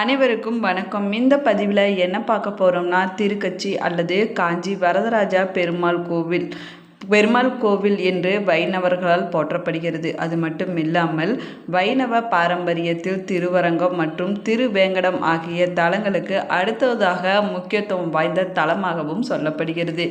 அனைவருக்கும் வணக்கம். இந்த பதிவில் என்ன பார்க்க போகிறோம்னா திருக்கச்சி அல்லது காஞ்சி வரதராஜா பெருமாள் கோவில். பெருமாள் கோவில் என்று வைணவர்களால் போற்றப்படுகிறது. அது மட்டும் இல்லாமல் வைணவ பாரம்பரியத்தில் திருவரங்கம் மற்றும் திருவேங்கடம் ஆகிய தலங்களுக்கு அடுத்ததாக முக்கியத்துவம் வாய்ந்த தலமாகவும் சொல்லப்படுகிறது.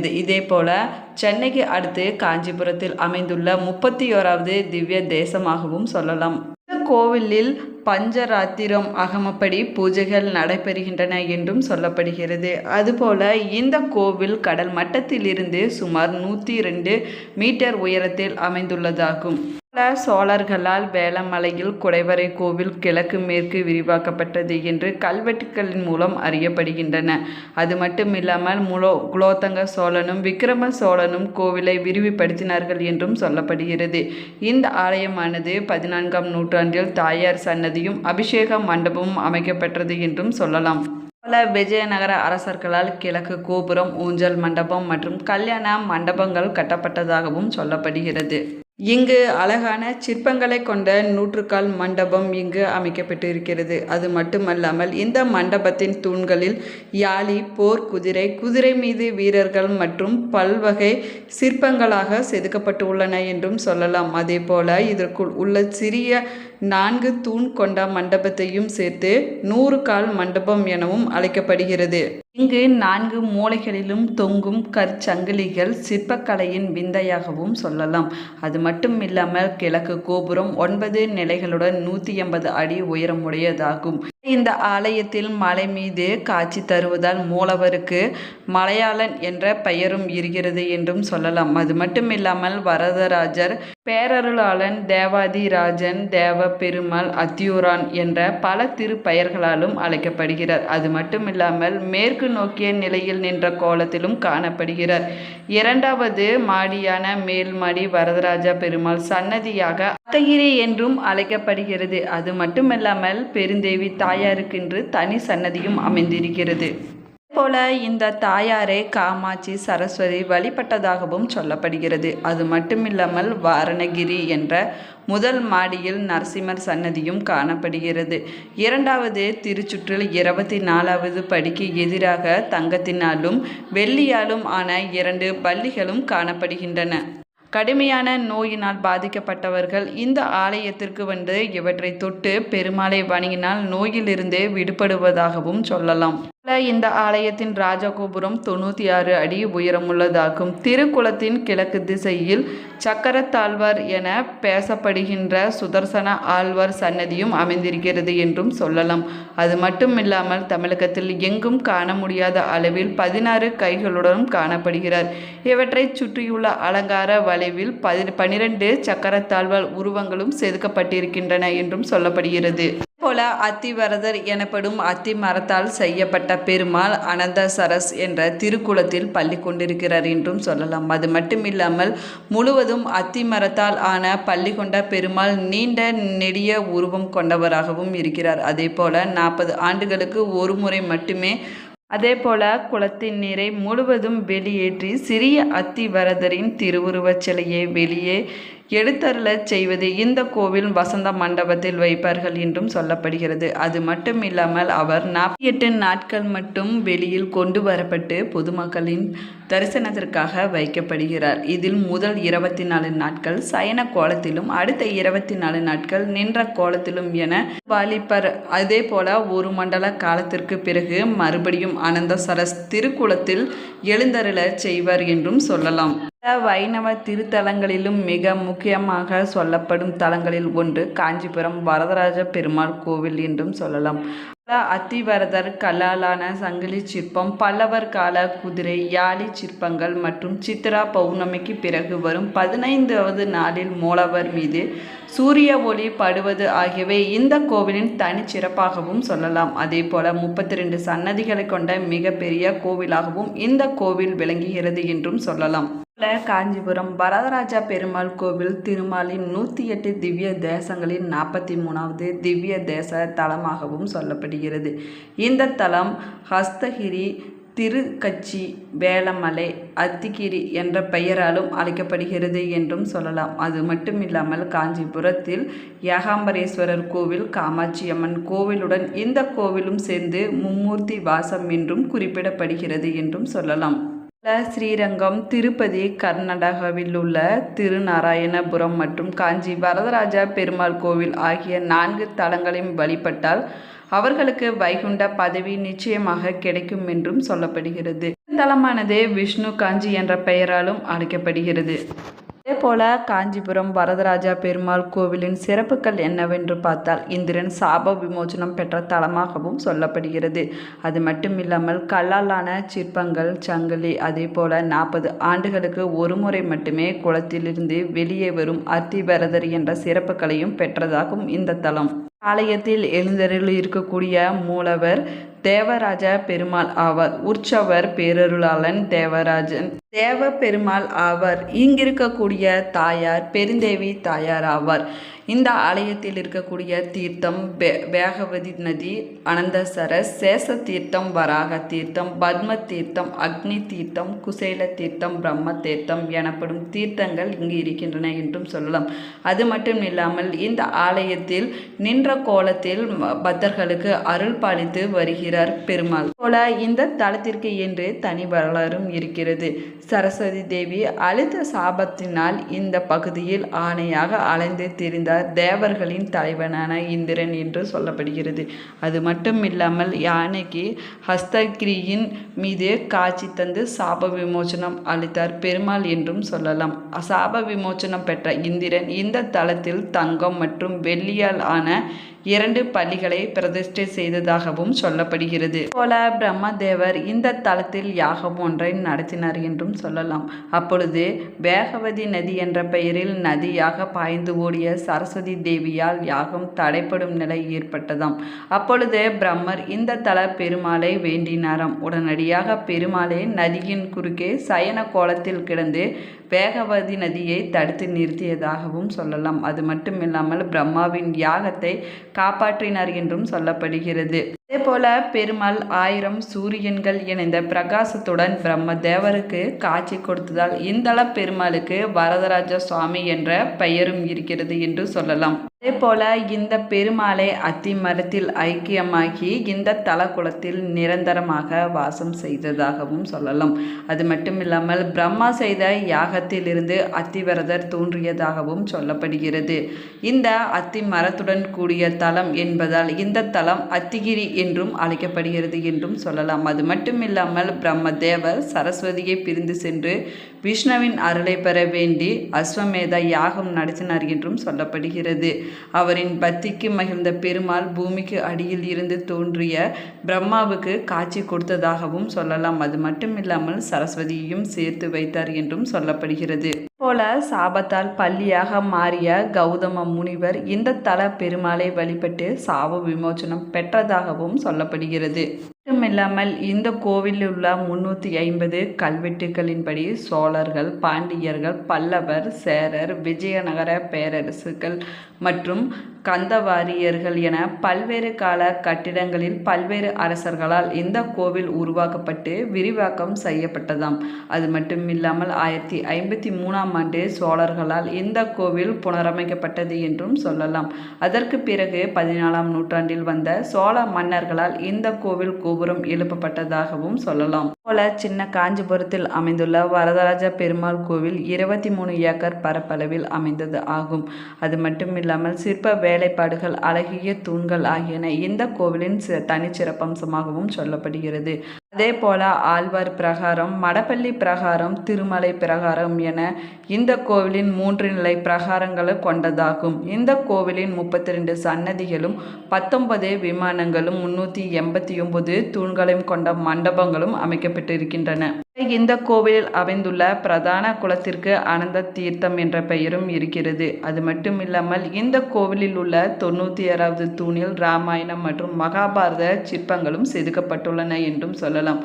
இது இதே போல சென்னைக்கு அடுத்து காஞ்சிபுரத்தில் அமைந்துள்ள முப்பத்தி ஓராவது திவ்ய தேசமாகவும் சொல்லலாம். இந்த கோவிலில் பஞ்சராத்திரம் அகமப்படி பூஜைகள் நடைபெறுகின்றன என்றும் சொல்லப்படுகிறது. அதுபோல இந்த கோவில் கடல் மட்டத்திலிருந்து சுமார் நூற்றி ரெண்டு மீட்டர் உயரத்தில் அமைந்துள்ளதாகும். சோழர்களால் வேளமலையில் குடைவரை கோவில் கிழக்கு மேற்கு விரிவாக்கப்பட்டது என்று கல்வெட்டுக்களின் மூலம் அறியப்படுகின்றன. அது மட்டுமில்லாமல் முலோ குலோத்தங்க சோழனும் விக்ரம சோழனும் கோவிலை விரிவுபடுத்தினார்கள் என்றும் சொல்லப்படுகிறது. இந்த ஆலயமானது பதினான்காம் நூற்றாண்டில் தாயார் சன்னதியும் அபிஷேக மண்டபமும் அமைக்கப்பட்டது என்றும் சொல்லலாம். பல விஜயநகர அரசர்களால் கிழக்கு கோபுரம் ஊஞ்சல் மண்டபம் மற்றும் கல்யாண மண்டபங்கள் கட்டப்பட்டதாகவும் சொல்லப்படுகிறது. இங்கு அழகான சிற்பங்களை கொண்ட நூற்றுக்கால் மண்டபம் இங்கு அமைக்கப்பட்டிருக்கிறது. அது மட்டுமல்லாமல் இந்த மண்டபத்தின் தூண்களில் யாழி போர் குதிரை குதிரை மீது வீரர்கள் மற்றும் பல்வகை சிற்பங்களாக செதுக்கப்பட்டு உள்ளன என்றும் சொல்லலாம். அதே போல இதற்குள் உள்ள சிறிய நான்கு தூண் கொண்ட மண்டபத்தையும் சேர்த்து நூறு கால் மண்டபம் எனவும் அழைக்கப்படுகிறது. இங்கு நான்கு மூலைகளிலும் தொங்கும் கற்சங்கிலிகள் சிற்பக்கலையின் விந்தையாகவும் சொல்லலாம். அது மட்டும் இல்லாமல் கிழக்கு கோபுரம் ஒன்பது நிலைகளுடன் நூற்றி எண்பது அடி உயரமுடையதாகும் இந்த ஆலயத்தில் மலை மீது காட்சி தருவதால் மூலவருக்கு மலையாளன் என்ற பெயரும் இருக்கிறது என்றும் சொல்லலாம். அது மட்டும் இல்லாமல் வரதராஜர் பேரருளாளன் தேவாதிராஜன் தேவ பெருமாள் அத்தியூரான் என்ற பல திருப்பெயர்களாலும் அழைக்கப்படுகிறார். அது மட்டும் இல்லாமல் மேற்கு நோக்கிய நிலையில் நின்ற கோலத்திலும் காணப்படுகிறார். இரண்டாவது மாடியான மேல்மாடி வரதராஜா பெருமாள் சன்னதியாக அத்தகிரி என்றும் அழைக்கப்படுகிறது. அது மட்டுமல்லாமல் பெருந்தேவி தாய் தாயாருக்கென்று தனி சன்னதியும் அமைந்திருக்கிறது. போல இந்த தாயாரை காமாட்சி சரஸ்வதி வழிபட்டதாகவும் சொல்லப்படுகிறது. அது மட்டுமில்லாமல் வாரணகிரி என்ற முதல் மாடியில் நரசிம்மர் சன்னதியும் காணப்படுகிறது. இரண்டாவது திருச்சுற்றில் இருபத்தி நாலாவது படிக்கு எதிராக தங்கத்தினாலும் வெள்ளியாலும் ஆன இரண்டு பள்ளிகளும் காணப்படுகின்றன. கடுமையான நோயினால் பாதிக்கப்பட்டவர்கள் இந்த ஆலயத்திற்கு வந்து இவற்றை தொட்டு பெருமாளை வணங்கினால் நோயிலிருந்து விடுபடுவதாகவும் சொல்லலாம். இந்த ஆலயத்தின் ராஜகோபுரம் தொண்ணூற்றி ஆறு அடி உயரமுள்ளதாகும். திருக்குளத்தின் கிழக்கு திசையில் சக்கரத்தாழ்வார் என பேசப்படுகின்ற சுதர்சன ஆழ்வார் சன்னதியும் அமைந்திருக்கிறது என்றும் சொல்லலாம். அது மட்டும் இல்லாமல் தமிழகத்தில் எங்கும் காண முடியாத அளவில் பதினாறு கைகளுடனும் காணப்படுகிறார். இவற்றை சுற்றியுள்ள அலங்கார வளைவில் பதி பனிரெண்டு சக்கரத்தாழ்வார் உருவங்களும் செதுக்கப்பட்டிருக்கின்றன என்றும் சொல்லப்படுகிறது. போல அத்திவரதர் எனப்படும் அத்தி மரத்தால் செய்யப்பட்ட பெருமாள் அனந்த சரஸ் என்ற திருக்குளத்தில் பள்ளி கொண்டிருக்கிறார் என்றும் சொல்லலாம். அது மட்டுமில்லாமல் முழுவதும் அத்தி மரத்தால் ஆன பள்ளி கொண்ட பெருமாள் நீண்ட நெடிய உருவம் கொண்டவராகவும் இருக்கிறார். அதே போல நாற்பது ஆண்டுகளுக்கு ஒரு முறை மட்டுமே அதே போல குளத்தின் நீரை முழுவதும் வெளியேற்றி சிறிய அத்திவரதரின் திருவுருவச் சிலையை வெளியே எடுத்தருளச் செய்வது இந்த கோவில் வசந்த மண்டபத்தில் வைப்பார்கள் என்றும் சொல்லப்படுகிறது. அது மட்டும் இல்லாமல் அவர் நாற்பத்தி எட்டு நாட்கள் மட்டும் வெளியில் கொண்டு வரப்பட்டு பொதுமக்களின் தரிசனத்திற்காக வைக்கப்படுகிறார். இதில் முதல் இருபத்தி நாலு நாட்கள் சயன கோலத்திலும் அடுத்த இருபத்தி நாலு நாட்கள் நின்ற கோலத்திலும் என வாலிப்பர் அதே போல ஒரு மண்டல காலத்திற்கு பிறகு மறுபடியும் அனந்த சரஸ் திருக்குளத்தில் எழுந்தருளச் செய்வார் என்றும் சொல்லலாம். வைணவ திருத்தலங்களிலும் மிக முக்கியமாக சொல்லப்படும் தலங்களில் ஒன்று காஞ்சிபுரம் வரதராஜ பெருமாள் கோவில் என்றும் சொல்லலாம். அத்திவரதர் கல்லாலான சங்கிலி சிற்பம் பல்லவர் கால குதிரை யாழி சிற்பங்கள் மற்றும் சித்ரா பௌர்ணமிக்கு பிறகு வரும் பதினைந்தாவது நாளில் மூலவர் மீது சூரிய ஒளி படுவது ஆகியவை இந்த கோவிலின் தனிச்சிறப்பாகவும் சொல்லலாம். அதே போல முப்பத்தி ரெண்டு சன்னதிகளை கொண்ட மிகப்பெரிய கோவிலாகவும் இந்த கோவில் விளங்குகிறது என்றும் சொல்லலாம். காஞ்சிபுரம் வரதராஜா பெருமாள் கோவில் திருமாலின் நூற்றி எட்டு திவ்ய தேசங்களின் நாற்பத்தி மூணாவது திவ்ய தேச தலமாகவும் சொல்லப்படுகிறது. இந்த தலம் ஹஸ்தகிரி திருக்கச்சி வேளமலை அத்திகிரி என்ற பெயராலும் அழைக்கப்படுகிறது என்றும் சொல்லலாம். அது மட்டுமில்லாமல் காஞ்சிபுரத்தில் ஏகாம்பரேஸ்வரர் கோவில் காமாட்சியம்மன் கோவிலுடன் இந்த கோவிலும் சேர்ந்து மும்மூர்த்தி வாசம் என்றும் குறிப்பிடப்படுகிறது என்றும் சொல்லலாம். ஸ்ரீரங்கம் திருப்பதி கர்நாடகாவில் உள்ள திருநாராயணபுரம் மற்றும் காஞ்சி வரதராஜா பெருமாள் கோவில் ஆகிய நான்கு தலங்களையும் வழிபட்டால் அவர்களுக்கு வைகுண்ட பதவி நிச்சயமாக கிடைக்கும் என்றும் சொல்லப்படுகிறது. தலமானது விஷ்ணு காஞ்சி என்ற பெயராலும் அழைக்கப்படுகிறது. அதேபோல காஞ்சிபுரம் வரதராஜா பெருமாள் கோவிலின் சிறப்புகள் என்னவென்று பார்த்தால் இந்திரன் சாப விமோசனம் பெற்ற தலமாகவும் சொல்லப்படுகிறது. அது மட்டும் இல்லாமல் கல்லாலான சிற்பங்கள் சங்கிலி அதே போல நாற்பது ஆண்டுகளுக்கு ஒரு முறை மட்டுமே குளத்திலிருந்து வெளியே வரும் அத்திபரதர் என்ற சிறப்புகளையும் பெற்றதாகும் இந்த தலம். ஆலயத்தில் எழுந்தருள் இருக்கக்கூடிய மூலவர் தேவராஜ பெருமாள் ஆவார். உற்சவர் பேரருளாளன் தேவராஜன். தேவ பெருமாள் ஆவார். இங்கிருக்கக்கூடிய தாயார் பெருந்தேவி தாயார் ஆவார். இந்த ஆலயத்தில் இருக்கக்கூடிய தீர்த்தம் வேகவதி நதி அனந்தசரஸ் சேஷ தீர்த்தம் வராக தீர்த்தம் பத்ம தீர்த்தம் அக்னி தீர்த்தம் குசேல தீர்த்தம் பிரம்ம தீர்த்தம் எனப்படும் தீர்த்தங்கள் இங்கு இருக்கின்றன என்றும் சொல்லலாம். அது மட்டும் இல்லாமல் இந்த ஆலயத்தில் நின்ற கோலத்தில் பக்தர்களுக்கு அருள் பாலித்து செய்கிறார் பெருமாள். போல இந்த தலத்திற்கு என்று தனி வரலாறும் இருக்கிறது. சரஸ்வதி தேவி அழுத்த சாபத்தினால் இந்த பகுதியில் ஆணையாக அலைந்து திரிந்தார் தேவர்களின் தலைவனான இந்திரன் என்று சொல்லப்படுகிறது. அது மட்டும் இல்லாமல் யானைக்கு ஹஸ்தகிரியின் மீது காட்சி தந்து சாப விமோசனம் அளித்தார் பெருமாள் என்றும் சொல்லலாம். சாப விமோசனம் பெற்ற இந்திரன் இந்த தளத்தில் தங்கம் மற்றும் வெள்ளியால் ஆன இரண்டு பள்ளிகளை பிரதிஷ்டை செய்ததாகவும் சொல்லப்படுகிறது போல பிரம்மதேவர் இந்த தலத்தில் யாகம் ஒன்றை நடத்தினார் என்றும் சொல்லலாம். அப்பொழுது வேகவதி நதி என்ற பெயரில் நதியாக பாய்ந்து ஓடிய சரஸ்வதி தேவியால் யாகம் தடைப்படும் நிலை ஏற்பட்டதாம். அப்பொழுது பிரம்மர் இந்த தல பெருமாளை வேண்டினாராம். உடனடியாக பெருமாளே நதியின் குறுக்கே சயன கோலத்தில் கிடந்து வேகவதி நதியை தடுத்து நிறுத்தியதாகவும் சொல்லலாம். அது மட்டுமில்லாமல் பிரம்மாவின் யாகத்தை காப்பாற்றினார் என்றும் சொல்லப்படுகிறது. அதேபோல பெருமாள் ஆயிரம் சூரியன்கள் இணைந்த பிரகாசத்துடன் பிரம்ம தேவருக்கு காட்சி கொடுத்ததால் இந்தள பெருமாளுக்கு வரதராஜ சுவாமி என்ற பெயரும் இருக்கிறது என்று சொல்லலாம். அதே போல இந்த பெருமாளை அத்தி மரத்தில் ஐக்கியமாகி இந்த தலகுலத்தில் நிரந்தரமாக வாசம் செய்ததாகவும் சொல்லலாம். அது மட்டும் இல்லாமல் பிரம்மா செய்த யாகத்திலிருந்து அத்திவரதர் தோன்றியதாகவும் சொல்லப்படுகிறது. இந்த அத்தி மரத்துடன் கூடிய தலம் என்பதால் இந்த தலம் அத்திகிரி என்றும் அழைக்கப்படுகிறது என்றும் சொல்லலாம். அது மட்டும் இல்லாமல் பிரம்ம பிரம்மதேவர் சரஸ்வதியை பிரிந்து சென்று விஷ்ணுவின் அருளை பெற வேண்டி அஸ்வமேத யாகம் நடத்தினார் என்றும் சொல்லப்படுகிறது. அவரின் பக்திக்கு மகிழ்ந்த பெருமாள் பூமிக்கு அடியில் இருந்து தோன்றிய பிரம்மாவுக்கு காட்சி கொடுத்ததாகவும் சொல்லலாம். அது மட்டுமில்லாமல் சரஸ்வதியையும் சேர்த்து வைத்தார் என்றும் சொல்லப்படுகிறது. போல சாபத்தால் பள்ளியாக மாறிய கௌதம முனிவர் இந்த தல பெருமாளை வழிபட்டு சாப விமோசனம் பெற்றதாகவும் சொல்லப்படுகிறது. மட்டுமில்லாமல் இந்த கோவிலில் உள்ள முன்னூற்றி ஐம்பது கல்வெட்டுகளின்படி சோழர்கள் பாண்டியர்கள் பல்லவர் சேரர் விஜயநகர பேரரசுகள் மற்றும் கந்தவாரியர்கள் என பல்வேறு கால கட்டிடங்களில் பல்வேறு அரசர்களால் இந்த கோவில் உருவாக்கப்பட்டு விரிவாக்கம் செய்யப்பட்டதாம். அது மட்டும் இல்லாமல் ஆயிரத்தி ஐம்பத்தி மூணாம் ஆண்டு சோழர்களால் இந்த கோவில் புனரமைக்கப்பட்டது என்றும் சொல்லலாம். அதற்கு பிறகு பதினாலாம் நூற்றாண்டில் வந்த சோழ மன்னர்களால் இந்த கோவில் கோபுரம் எழுப்பப்பட்டதாகவும் சொல்லலாம். போல சின்ன காஞ்சிபுரத்தில் அமைந்துள்ள வரதராஜ பெருமாள் கோவில் இருபத்தி மூணு ஏக்கர் பரப்பளவில் அமைந்தது ஆகும். அது மட்டும் இல்லாமல் சிற்ப வேலைப்பாடுகள் அழகிய தூண்கள் ஆகியன இந்த கோவிலின் தனிச்சிறப்பம்சமாகவும் சொல்லப்படுகிறது. அதே போல ஆழ்வார் பிரகாரம் மடப்பள்ளி பிரகாரம் திருமலை பிரகாரம் என இந்த கோவிலின் மூன்று நிலை பிரகாரங்களை கொண்டதாகும். இந்த கோவிலின் முப்பத்தி ரெண்டு சன்னதிகளும் பத்தொன்பது விமானங்களும் முன்னூற்றி எண்பத்தி ஒன்பது தூண்களையும் கொண்ட மண்டபங்களும் அமைக்கப்பட்டிருக்கின்றன. இந்த கோவிலில் அமைந்துள்ள பிரதான குளத்திற்கு அனந்த தீர்த்தம் என்ற பெயரும் இருக்கிறது. அது மட்டும் இல்லாமல் இந்த கோவிலில் உள்ள தொண்ணூற்றி ஆறாவது தூணில் ராமாயணம் மற்றும் மகாபாரத சிற்பங்களும் செதுக்கப்பட்டுள்ளன என்றும் சொல்லலாம்.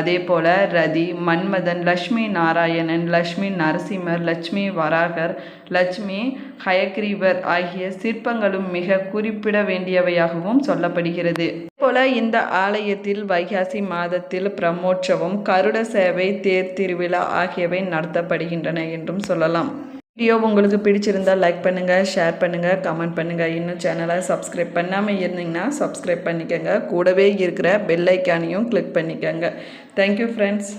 அதே போல ரதி மன்மதன் லட்சுமி நாராயணன் லட்சுமி நரசிம்மர் லட்சுமி வராகர் லட்சுமி ஹயக்ரீவர் ஆகிய சிற்பங்களும் மிக குறிப்பிட வேண்டியவையாகவும் சொல்லப்படுகிறது. அதுபோல இந்த ஆலயத்தில் வைகாசி மாதத்தில் பிரம்மோற்சவம் கருட சேவை தேர் திருவிழா ஆகியவை நடத்தப்படுகின்றன என்றும் சொல்லலாம். வீடியோ உங்களுக்கு பிடிச்சிருந்தா லைக் பண்ணுங்கள் ஷேர் பண்ணுங்கள் கமெண்ட் பண்ணுங்கள் இன்னும் சேனலை சப்ஸ்கிரைப் பண்ணாமல் இருந்தீங்கன்னா சப்ஸ்கிரைப் பண்ணிக்கோங்க. கூடவே இருக்கிற பெல்லைக்கானையும் கிளிக் பண்ணிக்கோங்க. Thank you friends